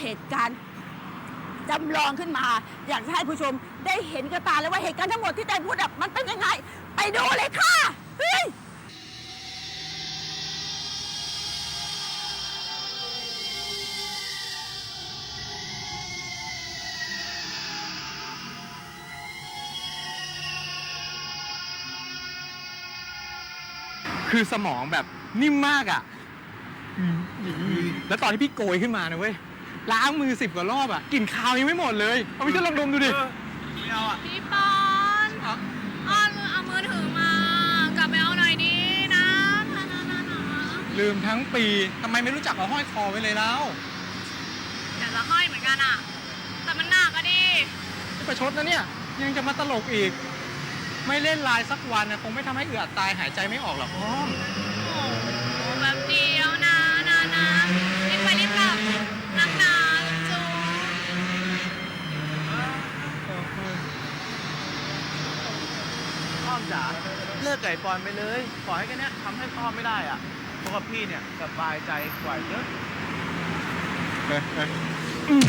เหตุการณ์จำลองขึ้นมา อยากจะให้ผู้ชมได้เห็นกับตาเลยว่าเหตุการณ์ทั้งหมดที่ใจพูดอะมันเป็นยังไง ไปดูเลยค่ะเฮ้ยคือสมองแบบนิ่มมากอะ แล้วตอนที่พี่โกยขึ้นมานะเว้ย ล้างมือสิบกว่ารอบอะกลิ่นคาวยังไม่หมดเลยเอาพี่ก็ลองดมดูดิไม่เอาอะพี่ปอนอ้อนมือเอามือถือมากลับไปเอาหน่อยดินะนะนะนะนะลืมทั้งปีทำไมไม่รู้จักเอาห้อยคอไว้เลยแล้วอยากจะห้อยเหมือนกันอะ แต่มันหนักอะดินี่ประชดนะเนี่ย ยังจะมาตลกอีก ไม่เล่นไลน์สักวันนะคงไม่ทำให้เอือดตายหายใจไม่ออกหรอกอ้อม อ้อมจ๋าเลิกไก่ปอนไปเลยปล่อยให้แค่เนี้ยทำให้พ่อไม่ได้อะเพราะกับพี่เนี่ยสบายใจกว่าเยอะเฮ้ยเฮ้ยอืม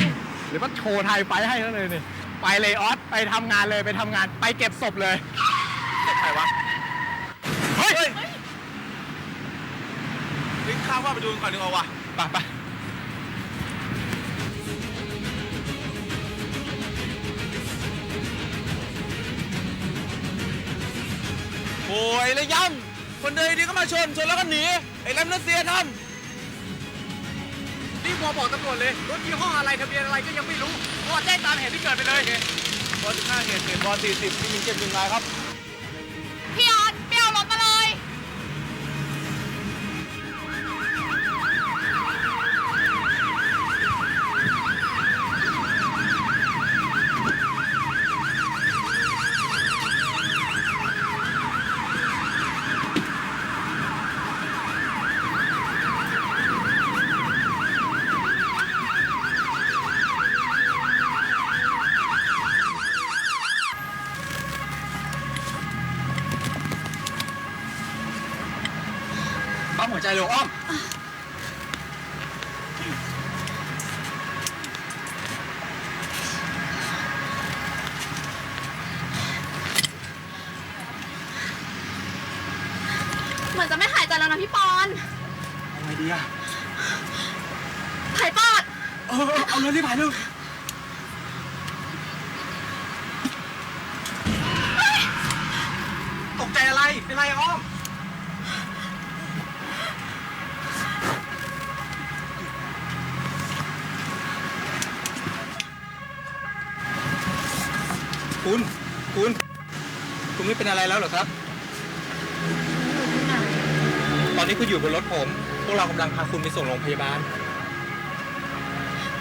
หรือว่าโชว์ไทยไปให้แล้วเลยนี่ไปเลยออสไปทำงานเลยไปทำงานไปเก็บศพเลยแต่ใครวะเฮ้ยลิงข้ามว่าไปดูกันก่อนดีกว่าวะไปไป โอ้ยเลยย่ำคนเดินดีก็มาชนชนแล้วก็หนีไอ้แรมนัสเซียทรีบวอบอกตำรวจเลยรถยี่ห้ออะไรทะเบียนอะไรก็ยังไม่รู้วอแจ้งตามเหตุที่เกิดไปเลยำบอล15เหตุเกิดบอล40ที่ยิงเจ็บหนึ่งรายครับ เร็วอ้อมเหมือนจะไม่หายใจแล้วนะพี่ปอนเอาไงดีอะหายปอด เออเออเอาเลยรีบหายเร็วตกใจอะไร เป็นไรอะอ้อม เป็นอะไรแล้วเหรอครับ ตอนนี้คุณอยู่บนรถผม พวกเรากำลังพาคุณไปส่งโรงพยาบาล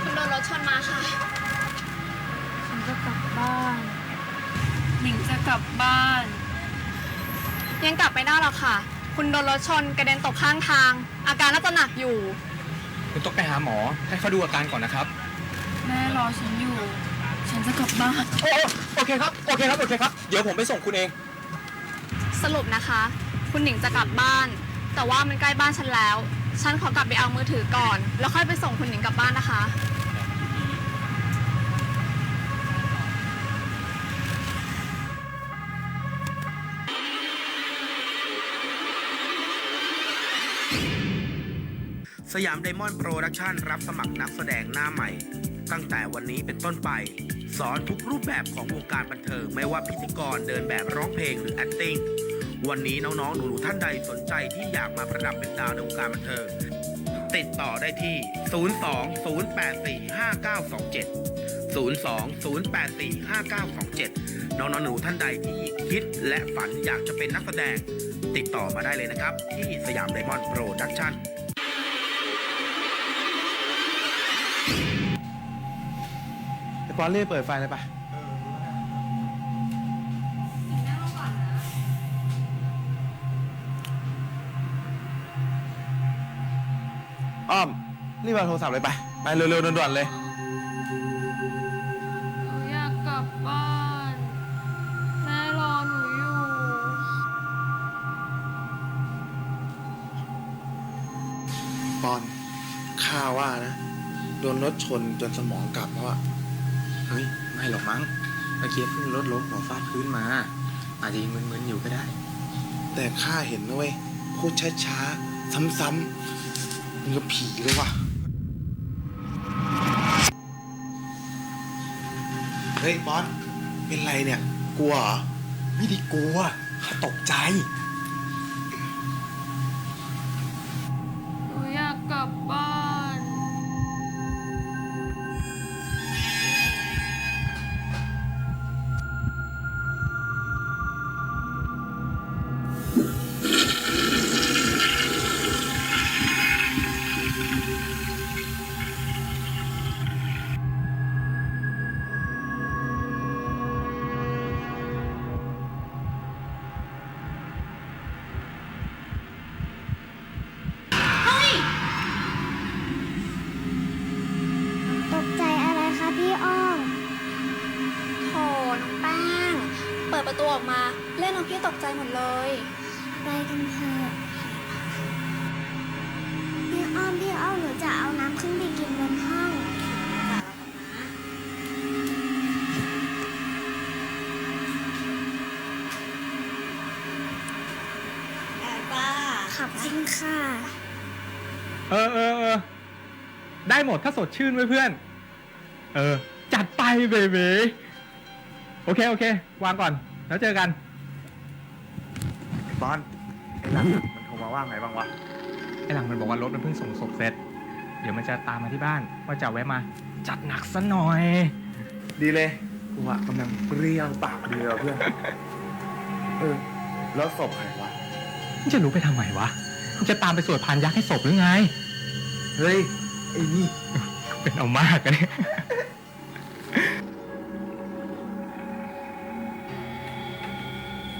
คุณโดนรถชนมาค่ะ ฉันจะกลับบ้าน หนิงจะกลับบ้าน ยังกลับไม่ได้หรอกค่ะ คุณโดนรถชนกระเด็นตกข้างทาง อาการน่าจะหนักอยู่ คุณต้องไปหาหมอ ให้เขาดูอาการก่อนนะครับ แม่รอฉันอยู่ ฉันจะกลับบ้าน โอ้โอเคครับ โอเคครับ โอเคครับ เดี๋ยวผมไปส่งคุณเอง สรุปนะคะ คุณหนิงจะกลับบ้าน แต่ว่ามันใกล้บ้านฉันแล้ว ฉันขอกลับไปเอามือถือก่อน แล้วค่อยไปส่งคุณหนิงกลับบ้านนะคะ สยามไดมอนด์โปรดักชันรับสมัครนักแสดงหน้าใหม่ ตั้งแต่วันนี้เป็นต้นไป สอนทุกรูปแบบของวงการบันเทิง ไม่ว่าพิธีกรเดินแบบร้องเพลงหรือ acting วันนี้น้องๆ หนูๆ ท่านใดสนใจที่อยากมาประดับเป็นดาวในวงการบันเทิง ติดต่อได้ที่ 02-084-5927 02-084-5927 น้องๆ หนูท่านใดที่คิดและฝันอยากจะเป็นนักแสดง ติดต่อมาได้เลยนะครับ ที่สยามไดมอนด์โปรดักชั่นไอ้ปอนเล่เปิดไฟเลยปะ อ้อมรีบเอาโทรศัพท์เลยไป ไปเร็วๆด่วนๆเลย หนูอยากกลับบ้าน แม่รอหนูอยู่ ปอนข้าว่านะ โดนรถชนจนสมองกลับแล้วอะเฮ้ย ไม่หรอกมั้งเมื่อกี้เพิ่งรถล้มหัวฟาดพื้นมา อาจจะยังมึนๆอยู่ก็ได้ แต่ข้าเห็นนะเว้ยพูดช้าๆ ซ้ำ มันก็ผีเลยว่ะ เฮ้ยบอสเป็นไรเนี่ย กลัวเหรอไม่ได้กลัวข้าตกใจ จริงค่ะ เออเออเออได้หมดถ้าสดชื่นไว้เพื่อน เออ จัดไปเบบีโอเคโอเค วางก่อน แล้วเจอกัน บอลไอ้หลังมันโทรมาว่าไงบ้างวะ ไอ้หลังมันบอกว่ารถมันเพิ่งส่งศพเสร็จ เดี๋ยวมันจะตามมาที่บ้านว่าจะแวะมา จัดหนักซะหน่อย ดีเลยกูอะกำลังเปรี้ยวปากเลยอะเพื่อน เออ แล้วศพใครวะ มันจะรู้ไปทำไมวะมันจะตามไปสวดพานยักษ์ให้ศพหรือไง เฮ้ย ไอ้นี่ เป็นเอามากกันเนี่ย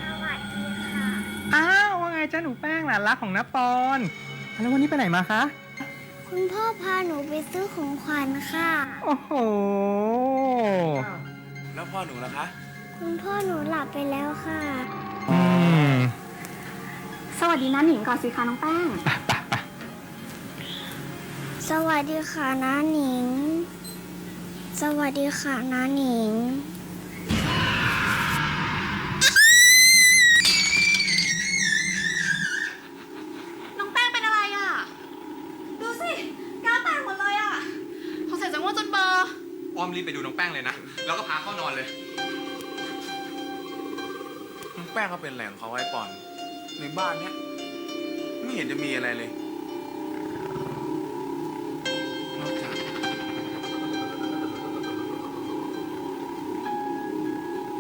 สวัสดีค่ะ อ้าวว่าไงจ้าหนูแป้งหลานรักของน้าปอน แล้ววันนี้ไปไหนมาคะ คุณพ่อพาหนูไปซื้อของขวัญค่ะ โอ้โห แล้วพ่อหนูล่ะคะ คุณพ่อหนูหลับไปแล้วค่ะอืมส วัสดีนะหนิงก่อนสิคะน้องแป้ง ไปไปไปสวัสดีค่ะน้าหนิง สวัสดีค่ะน้าหนิง น้องแป้งเป็นอะไรอะ ดูสิกล้าแตกหมดเลยอะสงสัยจะง่วงจนเบลอร์อ้อมรีบไปดูน้องแป้งเลยนะ แล้วก็พาเข้านอนเลยแป้งเขาเป็นแหล่งเขาไว้ปอน ในบ้านเนี้ยไม่เห็นจะมีอะไรเลยนอกจาก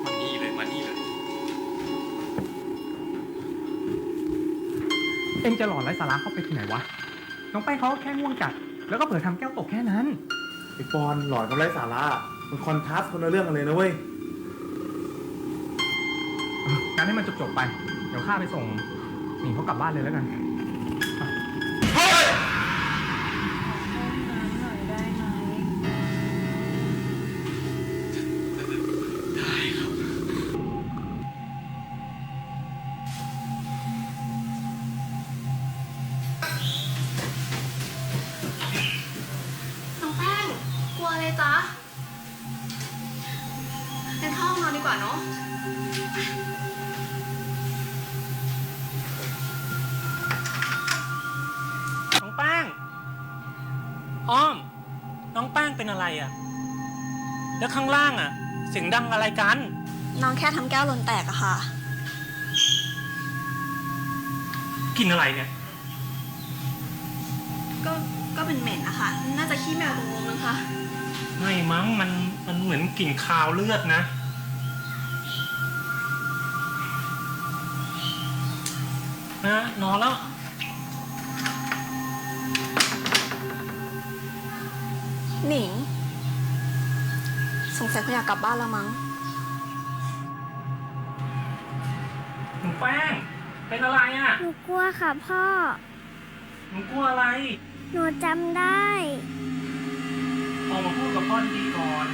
มานี่เลยมานี่เลย เอ็งจะหลอนไร้สาระเข้าไปที่ไหนวะ น้องแป้งเขาก็แค่ง่วงจัด แล้วก็เผลอทำแก้วตกแค่นั้น ไอ้ปอนหลอนกับไร้สาระมันคอนทราสต์คนละเรื่องกันเลยนะเว้ย การให้มันจบๆไป เดี๋ยวข้าไปส่งหนิงเขากลับบ้านเลยแล้วกัน อะไรอะ่ะ แล้วข้างล่างอะ่ะเสียงดังอะไรกัน น้องแค่ทำแก้วหล่นแตกอะค่ะกินอะไรเนี่ย ก็ก็เป็นเหม็นนะคะน่าจะขี้แมวตรงนู้นมั้งคะไม่มั้งมันมันเหมือนกลิ่นคาวเลือดนะ นะนอนแล้ว หนิง สงสัยเขาอยากกลับบ้านแล้วมั้ง หนูแป้ง เป็นอะไรอะ่ะ หนูกลัวค่ะพ่อ หนูกลัวอะไร หนูจำได้ ออกมาพูดกับพ่อดีๆก่อน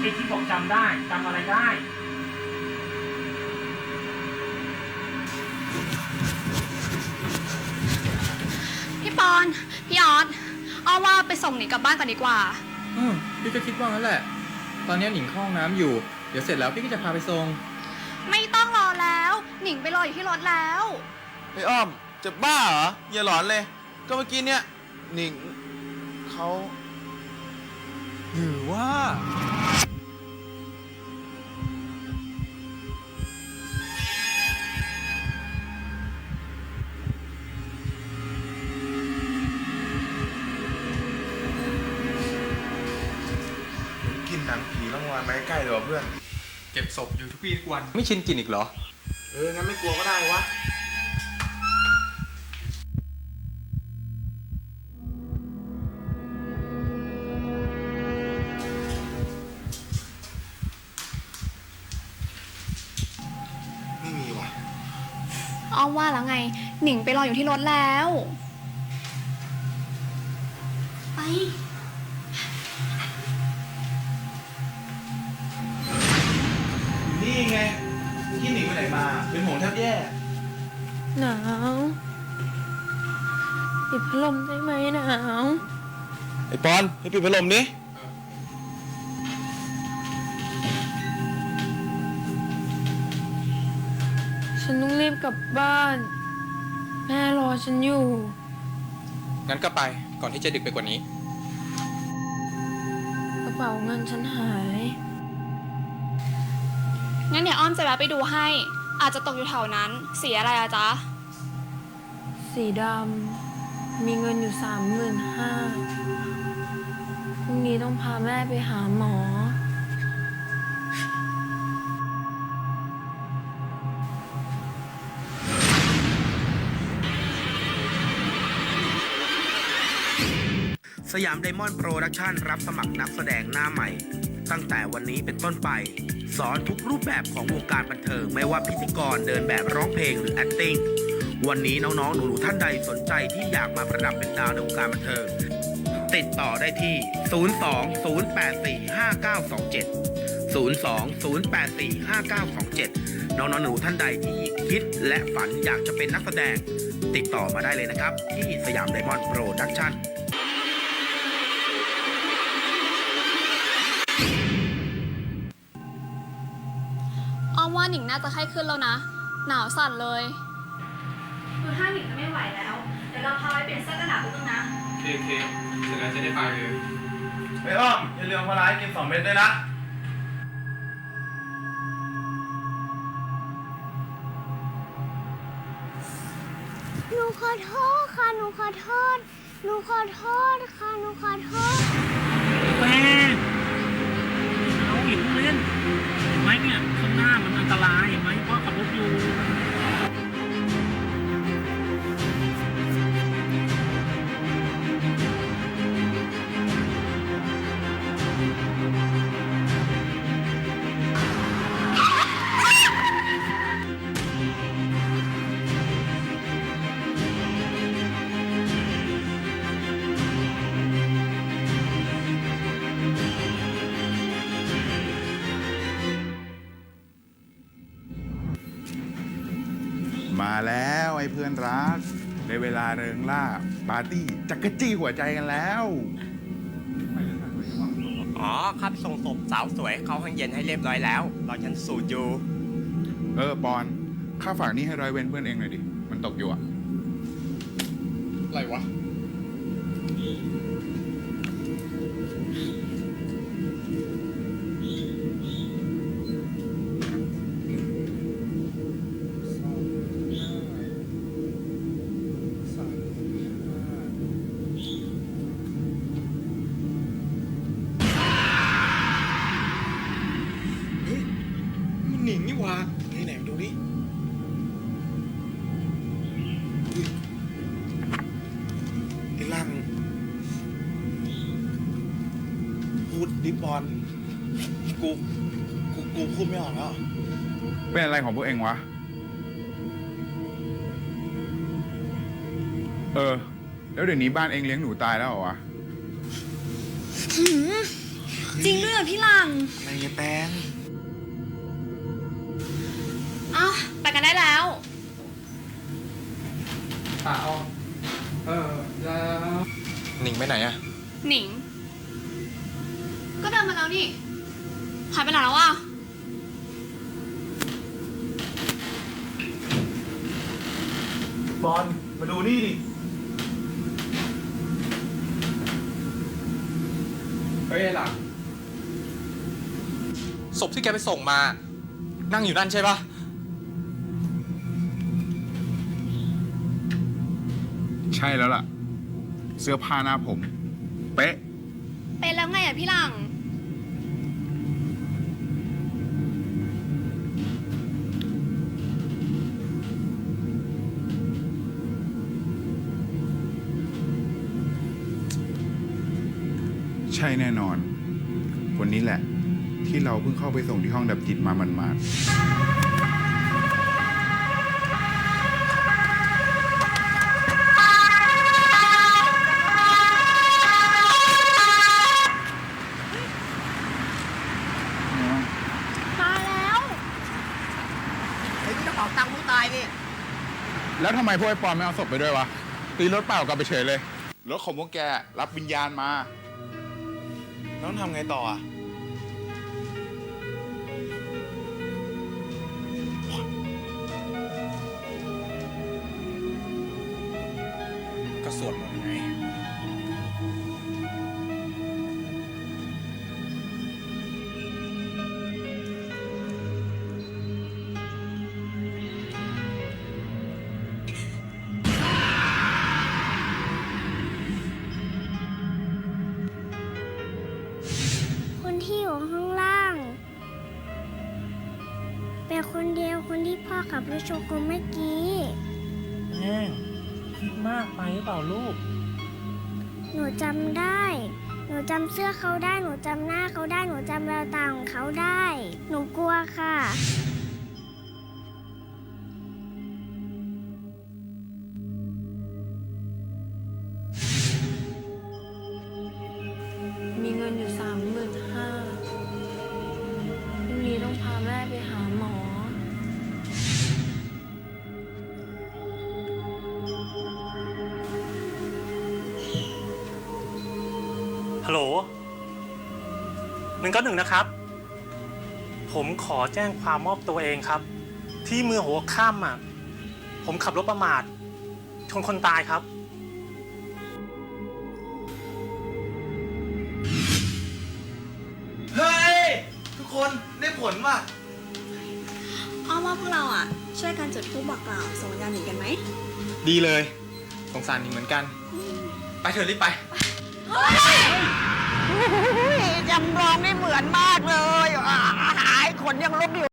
ไอ้ที่บอกจำได้จำอะไรได้ พี่ปอน พี่ออสออ้อมว่าไปส่งหนิงกลับบ้านก่อนดีกว่า อืมพี่ก็คิดว่างั้นแหละ ตอนนี้หนิงเข้าห้องน้ำอยู่ เดี๋ยวเสร็จแล้วพี่ก็จะพาไปส่ง ไม่ต้องรอแล้ว หนิงไปรออยู่ที่รถแล้ว ไอ้อ้อมจะบ้าเหรออย่าหลอนเลย ก็เมื่อกี้เนี่ยหนิงเขา หรือว่า ศพอยู่ทุกวี่ทุกวัน ไม่ชินกลินอีกเหรอ เออ งั้นไม่กลัวก็ได้วะ ไม่มีว่ะอ้อมว่าแล้วไง หนิงไปรออยู่ที่รถแล้ว ปอนให้ปิดพัดลมดิฉันต้องรีบกลับบ้าน แม่รอฉันอยู่ งั้นก็ไปก่อนที่จะดึกไปกว่านี้ กระเป๋าเงินฉันหาย งั้นเดี๋ยวอ้อมจะแวะไปดูให้ อาจจะตกอยู่แถวนั้น สีอะไรอะจ๊ะ สีดำ มีเงินอยู่สามหมื่นห้าพรุ่ งนี้ต้องพาแม่ไปหาหมอ สยามไดมอนด์โปรดักชันรับสมัครนักแสดงหน้าใหม่ ตั้งแต่วันนี้เป็นต้นไป สอนทุกรูปแบบของวงการบันเทิง ไม่ว่าพิธีกรเดินแบบร้องเพลงหรือ acting วันนี้น้องๆ หนูๆ ท่านใดสนใจที่อยากมาประดับเป็นดาวในวงการบันเทิง ติดต่อได้ที่ 02-084-5927 02-084-5927 น้องๆหนูๆท่านใดที่คิดและฝันอยากจะเป็นนักแสดง ติดต่อมาได้เลยนะครับ ที่สยามไดมอนด์โปรดักชั่นอ้อมว่าหนิงน่าจะไข้ขึ้นแล้วนะ หนาวสั่นเลยดูท่าหนิงจะไม่ไหวแล้ว เดี๋ยวเราพาไปเปลี่ยนเสื้อกันหนาวนึงนะโอ เคโอเคเสร็จแล้วจะได้ไปเลยไอ้อ้อมอย่าลืมพลาร้ายกินสองเม็ดด้วยนะหนูขอโทษค่ะ หนูขอโทษ หนูขอโทษค่ะ หนูขอโทษ มาแล้วไอ้เพื่อนรักได้เวลาเริงล่าปาร์ตี้จักรจี้หัวใจกันแล้ว อ๋อข้าไปส่งศพสาวสวยเข้าห้องเย็นให้เรียบร้อยแล้วรอฉันสูตรอยู่เออปอนค่าฝากนี่ให้ร้อยเว้นเพื่อนเองหน่อยดิ มันตกอยู่อะอะไรวะ ของพวกเองวะ เออ แล้วเดี๋ยวนี้บ้านเองเลี้ยงหนูตายแล้วเหรอวะจริงด้วยเหรอพี่หลัง อะไรเงี้ยแตงเอ้าไปกันได้แล้ว ป่าออเออแล้วหนิงไปไหนอะหนิง ก็เดินมาแล้วนี่หายไปไหนแล้วอะ บอลมาดูนี่ดิเฮ้ยไอ้หลังศพที่แกไปส่งมา นั่งอยู่นั่นใช่ปะใช่แล้วล่ะ เสื้อผ้าหน้าผม เป๊ะ เป็นแล้วไงอะพี่หลัง ช่แน่นอน คนนี้แหละ ที่เราเพิ่งเข้าไปส่งที่ห้องดับจิตมามันมาดมาแล้วเห็นกระเป๋าตังค์ผู้ตายนี่ แล้วทำไมพวกไอ้ปอนไม่เอาศพไปด้วยวะ ตีรถเปล่ากลับไปเฉยเลย รถของพวกแกรับวิญญาณมา แล้วทำไงต่ออะก็สวดมนต์ไง คนที่พ่อขับรถชนคนเมื่อกี้แป้งคิดมากไปหรือเปล่าลูก หนูจำได้ หนูจำเสื้อเขาได้ หนูจำหน้าเขาได้ หนูจำแววตาของเขาได้ หนูกลัวค่ะ หนึ่งก็หนึ่งนะครับ ผมขอแจ้งความมอบตัวเองครับ ที่เมืองหัวข้ามอะ ผมขับรถประมาทชนคนตายครับ เฮ้ย ทุกคนได้ผลว่ะ อ้อมว่าพวกเราอะ ช่วยกันจุดธูปบอกกล่าวส่งวิญญาณหนิงกันไหมดีเลย สงสารหนิงเหมือนกัน ไปเถอะรีบไป จำลองได้เหมือนมากเลยอ่าหายขนยังลุกอยู่